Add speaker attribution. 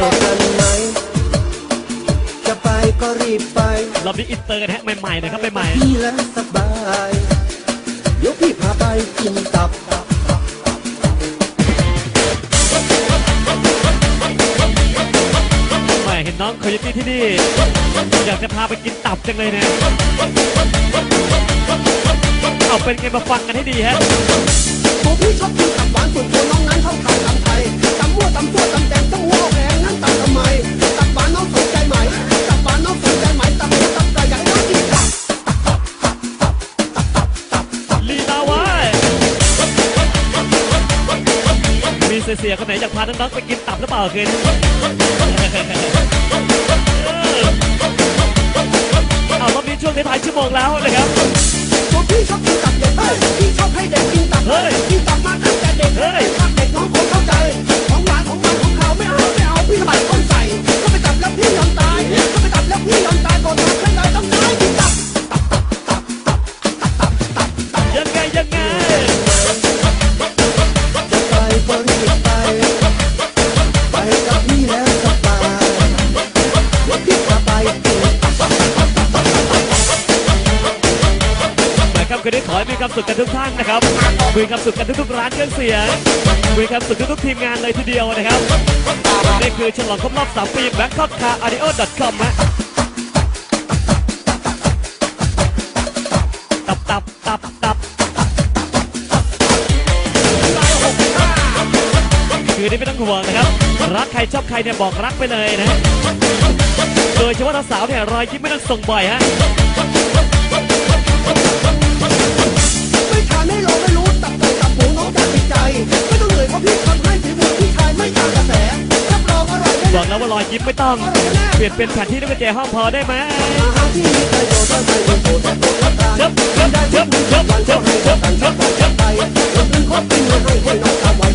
Speaker 1: ยวกันไหม จะไปก็รีบไป
Speaker 2: เรามีอินเตอร์กันฮะใหม่ๆนะครับใหม่
Speaker 1: พี่แล้วสบายเดี๋ยวพี่พาไปกินตับ
Speaker 2: ๆใหม่เห็นน้องโคโยตี้ที่นี่อยากจะพาไปกินตับจังเลยเนี่ยเอาเป็นไงมาฟังกันให้ดีฮะ
Speaker 1: ผมพี่ชอบกินตับหวานส่วนตัวน้องนั้นชอบทานตำไทย
Speaker 2: เสียๆคนไหนอยากพาน้องๆไปกินตับหรือเปล่าคืนนี้เออเอารอบนี้ช่วงท้ายๆชั่วโมงแล้วนะครับ
Speaker 1: ผมพี่ชอบกินตับเด็กเฮ้ยพี่ชอบให้เด็กกินตับ
Speaker 2: เฮ้ย
Speaker 1: กินตับมาตั้งแต่เด็ก
Speaker 2: เฮ้ย
Speaker 1: ตับเด็กน้องคงเข้าใจ ของหวานของมันของเขาไม่เอาไม่เอาพี่สมัยคนใส่ก็ไปตับแล้วพี่ยอมตายก็ไปตับแล้วพี่ยอมตายก่อนทำให้เราต้องตายกินตับ
Speaker 2: ยังไงยังไง
Speaker 1: จะ ไปก็รีบไป ไปกับพี่แล้วสบายเดี๋ยวพี่พาไปกินตับ
Speaker 2: นะครับคืนนี้ขอให้มีความสุขกันทุกท่านนะครับ มีความสุขกันทุกๆร้านเครื่องเสียง มีความสุขทุกๆทีมงานเลยทีเดียวนะครับ นี่คือฉลองครบรอบ 3 ปี Bangkok Car Audio com ฮะ คืนนี้ไม่ต้องห่วงนะครับ รักใครชอบใครเนี่ยบอกรักไปเลยนะ โดยเฉพาะสาวเนี่ยรอยยิ้มไม่ต้องส่งบ่อยฮะ
Speaker 1: ไม่ทานไม่รอไม่รู้ตับไตตับหมูน้องจาดใจ ไม่ต้องเหนื่อยเพราะพี่ทำให้ฝีมือพี่ชายไม่ต่างกระแสรับรองอร่อย
Speaker 2: กแล้วว่ารอยยิ้มไม่ต้อง เปลี่ยนเป็นแผนที่นักเจห้องพอได้ไหม
Speaker 1: ที่มีใครโดนใคบโดนโดนโดนจับทาน
Speaker 2: ได้ทุกจันเจ้าให้เจ้าจังเจ้าไปเจ้บ
Speaker 1: ไปคนอื่นเขาเจ็นให้ให้น้บงทำไว้